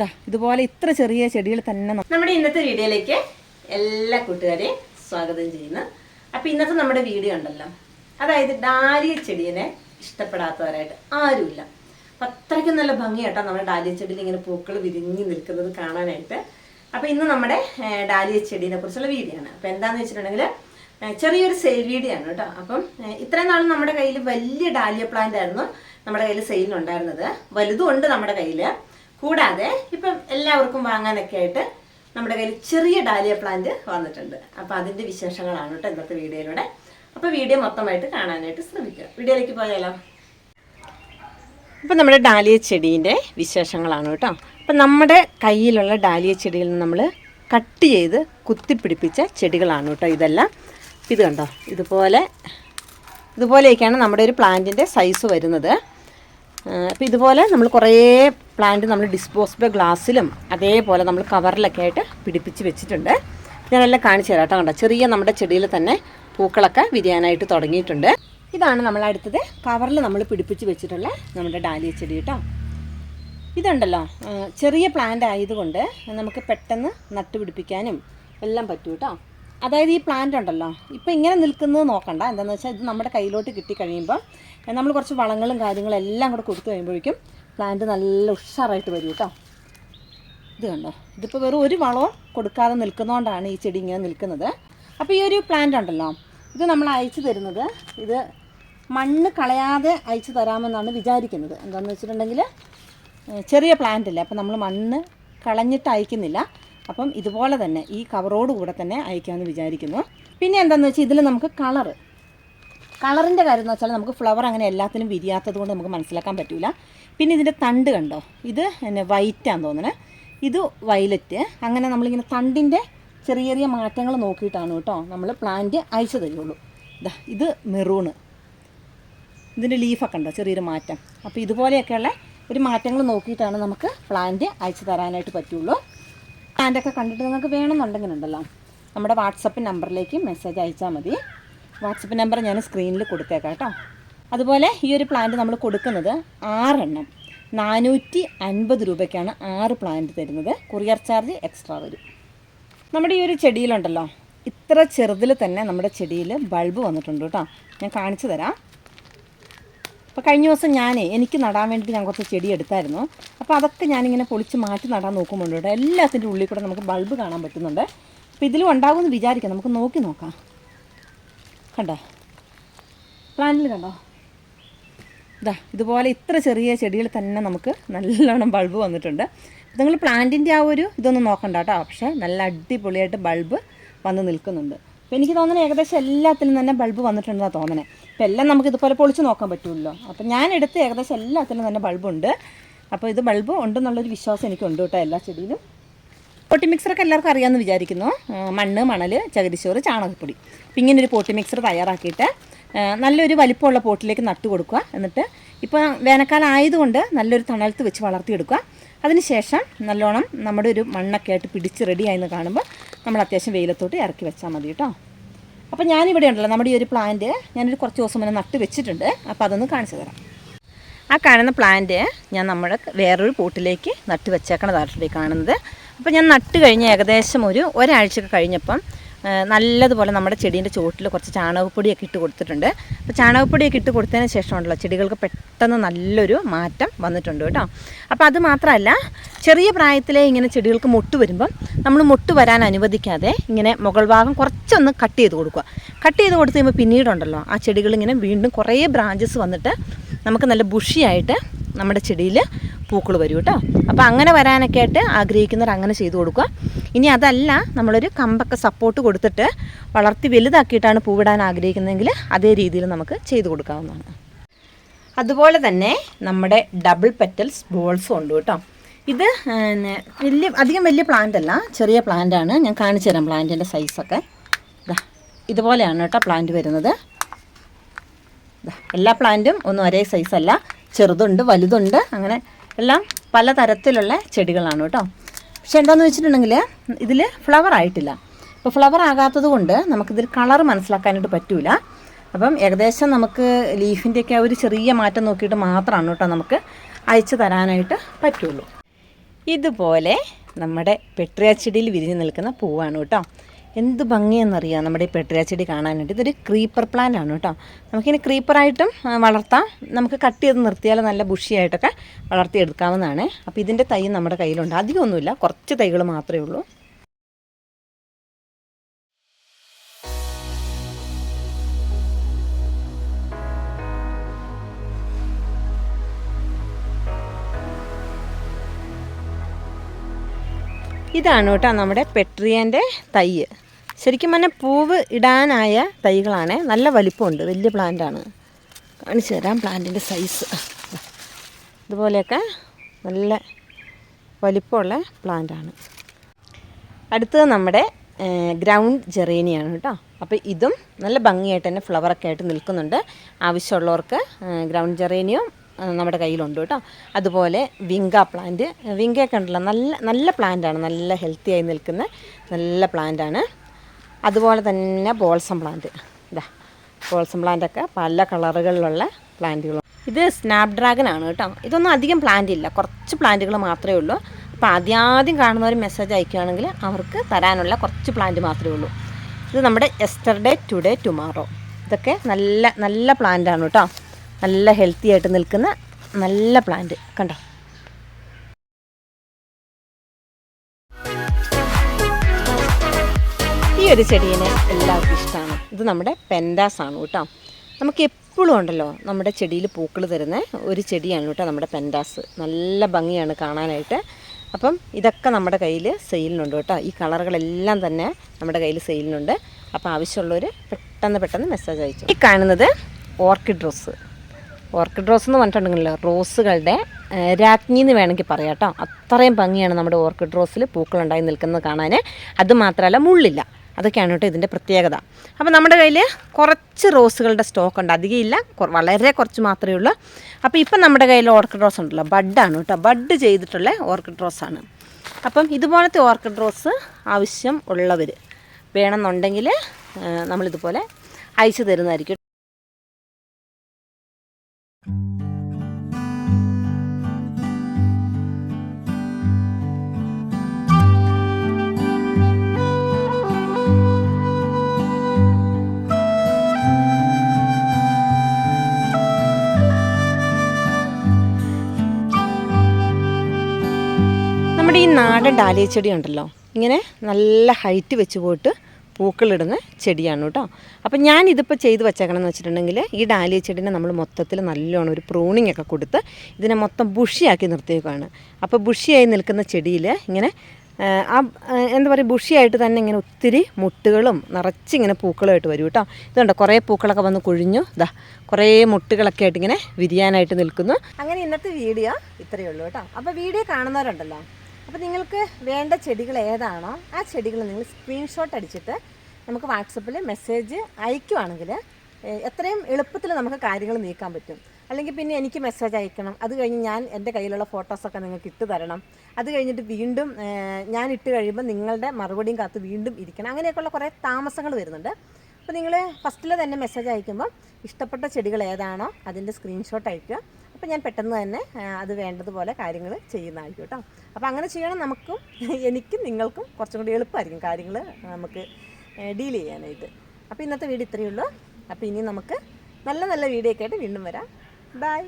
ഇതാ ഇതുപോലെ ഇത്ര ചെറിയ ചെടികൾ തന്നെ നമ്മുടെ ഇന്നത്തെ വീഡിയോയിലേക്ക് എല്ലാ കൂട്ടുകാരെയും സ്വാഗതം ചെയ്യുന്നു. അപ്പൊ ഇന്നത്തെ നമ്മുടെ വീഡിയോ ഉണ്ടല്ലോ. അതായത് ഡാലിയ ചെടിയെ ഇഷ്ടപ്പെടാത്തവരായിട്ട് ആരുമില്ല. അപ്പൊ അത്രയ്ക്കും നല്ല ഭംഗിയാട്ടോ നമ്മുടെ ഡാലിയ ചെടിയിൽ ഇങ്ങനെ പൂക്കൾ വിരിഞ്ഞു നിൽക്കുന്നത് കാണാനായിട്ട്. അപ്പൊ ഇന്ന് നമ്മുടെ ഡാലിയ ചെടീനെ കുറിച്ചുള്ള വീഡിയോ ആണ്. അപ്പൊ എന്താന്ന് വെച്ചിട്ടുണ്ടെങ്കിൽ ചെറിയൊരു സെയിൽ വീഡിയോ ആണ് കേട്ടോ. അപ്പം ഇത്രയും നാളും നമ്മുടെ കയ്യിൽ വലിയ ഡാലിയ പ്ലാന്റ് ആയിരുന്നു നമ്മുടെ കയ്യിൽ സെയിലിനുണ്ടായിരുന്നത് വലുതും ഉണ്ട് നമ്മുടെ കയ്യിൽ കൂടാതെ ഇപ്പം എല്ലാവർക്കും വാങ്ങാനൊക്കെ ആയിട്ട് നമ്മുടെ കയ്യിൽ ചെറിയ ഡാലിയ പ്ലാന്റ് വന്നിട്ടുണ്ട്. അപ്പോൾ അതിന്റെ വിശേഷങ്ങളാണ് കേട്ടോ ഇന്നത്തെ വീഡിയോയിലൂടെ. അപ്പോൾ വീഡിയോ മൊത്തമായിട്ട് കാണാനായിട്ട് ശ്രമിക്കുക. വീഡിയോയിലേക്ക് പോയാലോ? ഇപ്പം നമ്മുടെ ഡാലിയ ചെടീന്റെ വിശേഷങ്ങളാണ് കേട്ടോ. അപ്പം നമ്മുടെ കയ്യിലുള്ള ഡാലിയ ചെടിയിൽ നിന്ന് നമ്മൾ കട്ട് ചെയ്ത് കുത്തിപ്പിടിപ്പിച്ച ചെടികളാണ് കേട്ടോ ഇതെല്ലാം. ഇത് കണ്ടോ? ഇതുപോലെ ഇതുപോലെയൊക്കെയാണ് നമ്മുടെ ഒരു പ്ലാന്റിന്റെ സൈസ് വരുന്നത്. അപ്പോൾ ഇതുപോലെ നമ്മൾ കുറേ പ്ലാന്റ് നമ്മൾ ഡിസ്പോസിബിൾ ഗ്ലാസ്സിലും അതേപോലെ നമ്മൾ കവറിലൊക്കെ ആയിട്ട് പിടിപ്പിച്ച് വെച്ചിട്ടുണ്ട്. ഞാനെല്ലാം കാണിച്ചു തരാം കേട്ടോ കണ്ടോ. ചെറിയ നമ്മുടെ ചെടിയിൽ തന്നെ പൂക്കളൊക്കെ വിരിയാനായിട്ട് തുടങ്ങിയിട്ടുണ്ട്. ഇതാണ് നമ്മൾ അടുത്തത് കവറിൽ നമ്മൾ പിടിപ്പിച്ച് വെച്ചിട്ടുള്ള നമ്മുടെ ഡാലിയ ചെടി കേട്ടോ. ഇതുണ്ടല്ലോ ചെറിയ പ്ലാന്റ് ആയതുകൊണ്ട് നമുക്ക് പെട്ടെന്ന് നട്ടുപിടിപ്പിക്കാനും എല്ലാം പറ്റും കേട്ടോ. അതായത് ഈ പ്ലാന്റ് ഉണ്ടല്ലോ ഇപ്പം ഇങ്ങനെ നിൽക്കുന്നത് നോക്കണ്ട. എന്താണെന്ന് വെച്ചാൽ ഇത് നമ്മുടെ കയ്യിലോട്ട് കിട്ടിക്കഴിയുമ്പോൾ നമ്മൾ കുറച്ച് വളങ്ങളും കാര്യങ്ങളും എല്ലാം കൂടെ കൊടുത്തു കഴിയുമ്പോഴേക്കും പ്ലാന്റ് നല്ല ഉഷാറായിട്ട് വരും കേട്ടോ ഇത് കണ്ടോ? ഇതിപ്പോൾ വെറും ഒരു വളവും കൊടുക്കാതെ നിൽക്കുന്നതുകൊണ്ടാണ് ഈ ചെടി ഇങ്ങനെ നിൽക്കുന്നത്. അപ്പോൾ ഈ ഒരു പ്ലാന്റ് ഉണ്ടല്ലോ ഇത് നമ്മൾ അയച്ചു തരുന്നത് ഇത് മണ്ണ് കളയാതെ അയച്ചു തരാമെന്നാണ് വിചാരിക്കുന്നത്. എന്താണെന്ന് വെച്ചിട്ടുണ്ടെങ്കിൽ ചെറിയ പ്ലാന്റ് അല്ലേ അപ്പോൾ നമ്മൾ മണ്ണ് കളഞ്ഞിട്ട് അയക്കുന്നില്ല. അപ്പം ഇതുപോലെ തന്നെ ഈ കവറോട് കൂടെ തന്നെ അയക്കാമെന്ന് വിചാരിക്കുന്നു. പിന്നെ എന്താണെന്ന് വെച്ചാൽ ഇതിൽ നമുക്ക് കളറ് കളറിന്റെ കാര്യം എന്ന് വെച്ചാൽ നമുക്ക് ഫ്ലവർ അങ്ങനെ എല്ലാത്തിനും വിരിയാത്തത് കൊണ്ട് നമുക്ക് മനസ്സിലാക്കാൻ പറ്റില്ല പിന്നെ ഇതിന്റെ തണ്ട് കണ്ടോ? ഇത് പിന്നെ വൈറ്റാന്ന് തോന്നണേ. ഇത് വയലറ്റ് അങ്ങനെ നമ്മളിങ്ങനെ തണ്ടിന്റെ ചെറിയ ചെറിയ മാറ്റങ്ങൾ നോക്കിയിട്ടാണ് കേട്ടോ നമ്മൾ പ്ലാന്റ് അയച്ചു തരുള്ളൂ. ഇതാ ഇത് മെറൂണ് ഇതിന്റെ ലീഫൊക്കെ ഉണ്ടോ? ചെറിയൊരു മാറ്റം. അപ്പോൾ ഇതുപോലെയൊക്കെയുള്ള ഒരു മാറ്റങ്ങൾ നോക്കിയിട്ടാണ് നമുക്ക് പ്ലാന്റ് അയച്ചു തരാനായിട്ട് പറ്റുള്ളൂ. പ്ലാന്റൊക്കെ കണ്ടിട്ട് നിങ്ങൾക്ക് വേണമെന്നുണ്ടെങ്കിൽ ഉണ്ടല്ലോ നമ്മുടെ വാട്സപ്പ് നമ്പറിലേക്ക് മെസ്സേജ് അയച്ചാൽ മതി. വാട്സപ്പ് നമ്പർ ഞാൻ സ്ക്രീനിൽ കൊടുത്തേക്കാം കേട്ടോ. അതുപോലെ ഈ ഒരു പ്ലാന്റ് നമ്മൾ കൊടുക്കുന്നത് ആറെണ്ണം. നാനൂറ്റി അൻപത് രൂപയ്ക്കാണ് ആറ് പ്ലാന്റ് തരുന്നത്. കൊറിയർ ചാർജ് എക്സ്ട്രാ വരും. നമ്മുടെ ഈ ഒരു ചെടിയിലുണ്ടല്ലോ. ഇത്ര ചെറുതിൽ തന്നെ നമ്മുടെ ചെടിയിൽ ബൾബ് വന്നിട്ടുണ്ട് കേട്ടോ. ഞാൻ കാണിച്ചു തരാം. അപ്പോൾ കഴിഞ്ഞ ദിവസം ഞാനേ എനിക്ക് നടാൻ വേണ്ടി ഞാൻ കുറച്ച് ചെടി എടുത്തായിരുന്നു. അപ്പോൾ അതൊക്കെ ഞാനിങ്ങനെ പൊളിച്ച് മാറ്റി നടാൻ നോക്കുമ്പോൾ കേട്ടോ. എല്ലാത്തിന്റെ ഉള്ളിൽ കൂടെ നമുക്ക് ബൾബ് കാണാൻ പറ്റുന്നുണ്ട്. അപ്പോൾ ഇതിലും ഉണ്ടാകുമെന്ന് വിചാരിക്കാം. നമുക്ക് നോക്കി നോക്കാം. കണ്ടോ? പ്ലാന്റിൽ കണ്ടോ? ഇതാ ഇതുപോലെ ഇത്ര ചെറിയ ചെടികൾ തന്നെ നമുക്ക് നല്ലോണം ബൾബ് വന്നിട്ടുണ്ട്. നിങ്ങൾ പ്ലാന്റിന്റെ ആ ഒരു ഇതൊന്നും നോക്കണ്ട കേട്ടോ. പക്ഷേ നല്ല അടിപൊളിയായിട്ട് ബൾബ് വന്ന് നിൽക്കുന്നുണ്ട്. അപ്പോൾ എനിക്ക് തോന്നുന്നത് ഏകദേശം എല്ലാത്തിലും തന്നെ ബൾബ് വന്നിട്ടുണ്ടെന്നാണ് തോന്നണേ. അപ്പോൾ എല്ലാം നമുക്ക് ഇതുപോലെ പൊളിച്ച് നോക്കാൻ പറ്റുമല്ലോ അപ്പോൾ ഞാൻ എടുത്ത് ഏകദേശം എല്ലാത്തിലും തന്നെ ബൾബുണ്ട് അപ്പോൾ ഇത് ബൾബ് ഉണ്ടെന്നുള്ളൊരു വിശ്വാസം എനിക്കുണ്ട് കേട്ടോ എല്ലാ ചെടിയിലും. പൊട്ടി മിക്സറൊക്കെ എല്ലാവർക്കും അറിയാമെന്ന് വിചാരിക്കുന്നു. മണ്ണ് മണൽ ചകിരിച്ചോറ് ചാണകപ്പൊടി. അപ്പം ഇങ്ങനെ ഒരു പോട്ടി മിക്സർ തയ്യാറാക്കിയിട്ട് നല്ലൊരു വലിപ്പമുള്ള പോട്ടിലേക്ക് നട്ടു കൊടുക്കുക. എന്നിട്ട് ഇപ്പോൾ വേനൽക്കാലം ആയതുകൊണ്ട് നല്ലൊരു തണലത്ത് വെച്ച് വളർത്തിയെടുക്കുക. അതിനുശേഷം നല്ലോണം നമ്മുടെ ഒരു മണ്ണൊക്കെ ആയിട്ട് പിടിച്ച് റെഡിയായെന്ന് കാണുമ്പോൾ നമ്മൾ അത്യാവശ്യം വെയിലത്തോട്ട് ഇറക്കി വെച്ചാൽ മതി കേട്ടോ. അപ്പോൾ ഞാനിവിടെ ഉണ്ടല്ലോ നമ്മുടെ ഈ ഒരു പ്ലാന്റ് ഞാനൊരു കുറച്ച് ദിവസം മുന്നേ നട്ട് വെച്ചിട്ടുണ്ട്. അപ്പോൾ അതൊന്ന് കാണിച്ചു തരാം. ആ കാണുന്ന പ്ലാന്റ് ഞാൻ നമ്മുടെ വേറൊരു പോട്ടിലേക്ക് നട്ട് വെച്ചേക്കണതായിട്ടുണ്ട് കാണുന്നത്. അപ്പോൾ ഞാൻ നട്ട് കഴിഞ്ഞ് ഏകദേശം ഒരു ഒരാഴ്ചയൊക്കെ കഴിഞ്ഞപ്പം നല്ലതുപോലെ നമ്മുടെ ചെടീന്റെ ചുവട്ടിൽ കുറച്ച് ചാണകപ്പൊടിയൊക്കെ ഇട്ട് കൊടുത്തിട്ടുണ്ട്. അപ്പോൾ ചാണകപ്പൊടിയൊക്കെ ഇട്ട് കൊടുത്തതിന് ശേഷം ഉണ്ടല്ലോ ചെടികൾക്ക് പെട്ടെന്ന് നല്ലൊരു മാറ്റം വന്നിട്ടുണ്ട് കേട്ടോ. അപ്പോൾ അത് മാത്രമല്ല ചെറിയ പ്രായത്തിലെ ഇങ്ങനെ ചെടികൾക്ക് മൊട്ട് വരുമ്പം നമ്മൾ മൊട്ട് വരാൻ അനുവദിക്കാതെ ഇങ്ങനെ മുകൾ ഭാഗം കുറച്ചൊന്ന് കട്ട് ചെയ്ത് കൊടുക്കുക. കട്ട് ചെയ്ത് കൊടുത്ത് കഴിയുമ്പോൾ പിന്നീടുണ്ടല്ലോ ആ ചെടികൾ ഇങ്ങനെ വീണ്ടും കുറേ ബ്രാഞ്ചസ് വന്നിട്ട് നമുക്ക് നല്ല ബുഷിയായിട്ട് നമ്മുടെ ചെടിയിൽ പൂക്കൾ വരും കേട്ടോ. അപ്പോൾ അങ്ങനെ വരാനൊക്കെ ആയിട്ട് ആഗ്രഹിക്കുന്നവർ അങ്ങനെ ചെയ്തു കൊടുക്കുക. ഇനി അതല്ല നമ്മളൊരു കമ്പൊക്കെ സപ്പോർട്ട് കൊടുത്തിട്ട് വളർത്തി വലുതാക്കിയിട്ടാണ് പൂവിടാൻ ആഗ്രഹിക്കുന്നതെങ്കിൽ അതേ രീതിയിൽ നമുക്ക് ചെയ്തു കൊടുക്കാവുന്നതാണ്. അതുപോലെ തന്നെ നമ്മുടെ ഡബിൾ പെറ്റൽസ് ബോൾസും ഉണ്ട് കേട്ടോ. ഇത് വലിയ അധികം വലിയ പ്ലാന്റ് അല്ല ചെറിയ പ്ലാന്റ് ആണ്. ഞാൻ കാണിച്ചു തരാം പ്ലാന്റിന്റെ സൈസൊക്കെ ഇതുപോലെയാണ് കേട്ടോ പ്ലാന്റ് വരുന്നത്. എല്ലാ പ്ലാന്റും ഒന്നും ഒരേ സൈസല്ല ചെറുതുണ്ട് വലുതുണ്ട് അങ്ങനെ എല്ലാം പല തരത്തിലുള്ള ചെടികളാണ് കേട്ടോ. പക്ഷെ എന്താണെന്ന് വെച്ചിട്ടുണ്ടെങ്കിൽ ഇതിൽ ഫ്ലവർ ആയിട്ടില്ല. ഇപ്പോൾ ഫ്ലവർ ആകാത്തത് കൊണ്ട് നമുക്കിതിൽ കളർ മനസ്സിലാക്കാനായിട്ട് പറ്റൂല. അപ്പം ഏകദേശം നമുക്ക് ലീഫിന്റെയൊക്കെ ഒരു ചെറിയ മാറ്റം നോക്കിയിട്ട് മാത്രമാണ് കേട്ടോ നമുക്ക് അയച്ചു തരാനായിട്ട് പറ്റുള്ളൂ. ഇതുപോലെ നമ്മുടെ പെട്രിയാച്ചെടിയിൽ വിരിഞ്ഞ് നിൽക്കുന്ന പൂവാണ് കേട്ടോ. എന്ത് ഭംഗിയെന്നറിയാം നമ്മുടെ ഈ പെട്രിയാച്ചെടി കാണാനായിട്ട്. ഇതൊരു ക്രീപ്പർ പ്ലാൻ ആണ് കേട്ടോ. നമുക്കിനി ക്രീപ്പറായിട്ടും വളർത്താം. നമുക്ക് കട്ട് ചെയ്ത് നിർത്തിയാൽ നല്ല ബുഷിയായിട്ടൊക്കെ വളർത്തിയെടുക്കാവുന്നതാണ്. അപ്പോൾ ഇതിന്റെ തൈ നമ്മുടെ കയ്യിലുണ്ട്. അധികമൊന്നുമില്ല. കുറച്ച് തൈകൾ മാത്രമേ ഉള്ളൂ. ഇതാണ് കേട്ടോ നമ്മുടെ പെട്രിയന്റെ തൈ ശരിക്കും പറഞ്ഞാൽ പൂവ് ഇടാനായ തൈകളാണ്. നല്ല വലിപ്പമുണ്ട്. വലിയ പ്ലാന്റാണ് കാണിച്ചു തരാം പ്ലാന്റിന്റെ സൈസ് ഇതുപോലെയൊക്കെ നല്ല വലിപ്പമുള്ള പ്ലാന്റാണ് അടുത്തത് നമ്മുടെ ഗ്രൗണ്ട് ജെറേനിയാണ് കേട്ടോ അപ്പോൾ ഇതും നല്ല ഭംഗിയായിട്ട് തന്നെ ഫ്ലവറൊക്കെ ആയിട്ട് നിൽക്കുന്നുണ്ട്. ആവശ്യമുള്ളവർക്ക് ഗ്രൗണ്ട് ജെറേനിയും നമ്മുടെ കയ്യിലുണ്ട് കേട്ടോ. അതുപോലെ വിങ്ക പ്ലാന്റ് വിങ്കയൊക്കെ ഉണ്ടല്ലോ നല്ല നല്ല പ്ലാന്റാണ് നല്ല ഹെൽത്തി ആയി നിൽക്കുന്ന നല്ല പ്ലാന്റാണ് അതുപോലെ തന്നെ ബോൾസം പ്ലാന്റ് ഇതാ ബോൾസം പ്ലാന്റൊക്കെ പല കളറുകളിലുള്ള പ്ലാന്റുകളും ഇത് സ്നാപ് ഡ്രാഗൺ ആണ് കേട്ടോ. ഇതൊന്നും അധികം പ്ലാന്റ് ഇല്ല. കുറച്ച് പ്ലാന്റുകൾ മാത്രമേ ഉള്ളൂ. അപ്പോൾ ആദ്യാദ്യം കാണുന്നവർ മെസ്സേജ് അയക്കുകയാണെങ്കിൽ അവർക്ക് തരാനുള്ള കുറച്ച് പ്ലാന്റ് മാത്രമേ ഉള്ളൂ. ഇത് നമ്മുടെ എസ്റ്റർഡേ ടുഡേ ടുമാറോ ഇതൊക്കെ നല്ല നല്ല പ്ലാന്റാണ് കേട്ടോ. നല്ല ഹെൽത്തി ആയിട്ട് നിൽക്കുന്ന നല്ല പ്ലാന്റ് കണ്ടോ? ഈ ഒരു ചെടീനെ എല്ലാവർക്കും ഇഷ്ടമാണ് ഇത് നമ്മുടെ പെൻഡാസ് ആണ് കേട്ടോ. നമുക്ക് എപ്പോഴും ഉണ്ടല്ലോ നമ്മുടെ ചെടിയിൽ പൂക്കൾ തരുന്ന ഒരു ചെടിയാണ് കേട്ടോ നമ്മുടെ പെൻഡാസ് നല്ല ഭംഗിയാണ് കാണാനായിട്ട്. അപ്പം ഇതൊക്കെ നമ്മുടെ കയ്യിൽ സെയിലിനുണ്ട് കേട്ടോ. ഈ കളറുകളെല്ലാം തന്നെ നമ്മുടെ കയ്യിൽ സെയിലിനുണ്ട് അപ്പോൾ ആവശ്യമുള്ളവർ പെട്ടെന്ന് പെട്ടെന്ന് മെസ്സേജ് അയച്ചു. ഈ കാണുന്നത് ഓർക്കിഡ് റോസ് ഓർക്കിഡ് റോസ് എന്ന് പറഞ്ഞിട്ടുണ്ടെങ്കിലോ റോസുകളുടെ രാജ്ഞി എന്ന് വേണമെങ്കിൽ പറയാം കേട്ടോ. അത്രയും ഭംഗിയാണ് നമ്മുടെ ഓർക്കിഡ് റോസിൽ പൂക്കളുണ്ടായി നിൽക്കുന്നത് കാണാൻ അത് മാത്രമല്ല മുള്ളില്ല. അതൊക്കെയാണ് കേട്ടോ ഇതിന്റെ പ്രത്യേകത. അപ്പോൾ നമ്മുടെ കയ്യിൽ കുറച്ച് റോസുകളുടെ സ്റ്റോക്ക് ഉണ്ട്. അധികം ഇല്ല. വളരെ കുറച്ച് മാത്രമേ ഉള്ളൂ. അപ്പോൾ ഇപ്പം നമ്മുടെ കയ്യിൽ ഓർക്കിഡ് റോസ് ഉണ്ടല്ലോ. ബഡാണ് കേട്ടോ. ബഡ് ചെയ്തിട്ടുള്ള ഓർക്കിഡ് റോസാണ് അപ്പം ഇതുപോലത്തെ ഓർക്കിഡ് റോസ് ആവശ്യം ഉള്ളവർ വേണമെന്നുണ്ടെങ്കിൽ നമ്മളിതുപോലെ അയച്ചു തരുന്നതായിരിക്കും നാടൻ ഡാലിയ ചെടി ഉണ്ടല്ലോ. ഇങ്ങനെ നല്ല ഹൈറ്റ് വെച്ച് പോയിട്ട് പൂക്കളിടുന്ന ചെടിയാണ് കേട്ടോ. അപ്പം ഞാൻ ഇതിപ്പോൾ ചെയ്ത് വെച്ചേക്കണമെന്ന് വെച്ചിട്ടുണ്ടെങ്കിൽ ഈ ഡാലിയ ചെടീനെ നമ്മൾ മൊത്തത്തിൽ നല്ലോണം ഒരു പ്രൂണിംഗ് ഒക്കെ കൊടുത്ത് ഇതിനെ മൊത്തം ബുഷിയാക്കി നിർത്തിയേക്കാണ് അപ്പോൾ ബുഷിയായി നിൽക്കുന്ന ചെടിയിൽ ഇങ്ങനെ ആ, എന്താ പറയുക ബുഷിയായിട്ട് തന്നെ ഇങ്ങനെ ഒത്തിരി മുട്ടുകളും നിറച്ചിങ്ങനെ പൂക്കളുമായിട്ട് വരും കേട്ടോ. ഇതുണ്ട് കുറേ പൂക്കളൊക്കെ വന്ന് കൊഴിഞ്ഞു. ഇതാ കുറേ മുട്ടുകളൊക്കെ ആയിട്ട് ഇങ്ങനെ വിരിയാനായിട്ട് നിൽക്കുന്നു. അങ്ങനെ ഇന്നത്തെ വീഡിയോ ഇത്രയേ ഉള്ളൂ കേട്ടോ. അപ്പോൾ വീഡിയോ കാണുന്നവരുണ്ടല്ലോ. അപ്പോൾ നിങ്ങൾക്ക് വേണ്ട ചെടികൾ ഏതാണോ ആ ചെടികൾ നിങ്ങൾ സ്ക്രീൻഷോട്ട് അടിച്ചിട്ട് നമുക്ക് വാട്സപ്പിൽ മെസ്സേജ് അയക്കുവാണെങ്കിൽ എത്രയും എളുപ്പത്തിൽ നമുക്ക് കാര്യങ്ങൾ നീക്കാൻ പറ്റും. അല്ലെങ്കിൽ പിന്നെ എനിക്ക് മെസ്സേജ് അയക്കണം. അത് കഴിഞ്ഞ് ഞാൻ എന്റെ കയ്യിലുള്ള ഫോട്ടോസൊക്കെ നിങ്ങൾക്ക് ഇട്ട് തരണം. അത് കഴിഞ്ഞിട്ട് വീണ്ടും ഞാൻ ഇട്ട് കഴിയുമ്പോൾ നിങ്ങളുടെ മറുപടിയും കാത്ത് വീണ്ടും ഇരിക്കണം. അങ്ങനെയൊക്കെയുള്ള കുറേ താമസങ്ങൾ വരുന്നുണ്ട്. അപ്പോൾ നിങ്ങൾ ഫസ്റ്റിൽ തന്നെ മെസ്സേജ് അയക്കുമ്പോൾ ഇഷ്ടപ്പെട്ട ചെടികൾ ഏതാണോ അതിന്റെ സ്ക്രീൻഷോട്ട് അയക്കുക. അപ്പോൾ ഞാൻ പെട്ടെന്ന് തന്നെ അത് വേണ്ടതുപോലെ കാര്യങ്ങൾ ചെയ്യുന്നതായിരിക്കും കേട്ടോ അപ്പോൾ അങ്ങനെ ചെയ്യണം നമുക്കും എനിക്കും നിങ്ങൾക്കും കുറച്ചും കൂടി എളുപ്പമായിരിക്കും കാര്യങ്ങൾ നമുക്ക് ഡീൽ ചെയ്യാനായിട്ട്. അപ്പോൾ ഇന്നത്തെ വീഡിയോ ഇത്രയേ ഉള്ളൂ. അപ്പോൾ ഇനി നമുക്ക് നല്ല നല്ല വീഡിയോ ഒക്കെ ആയിട്ട് വീണ്ടും വരാം. ബൈ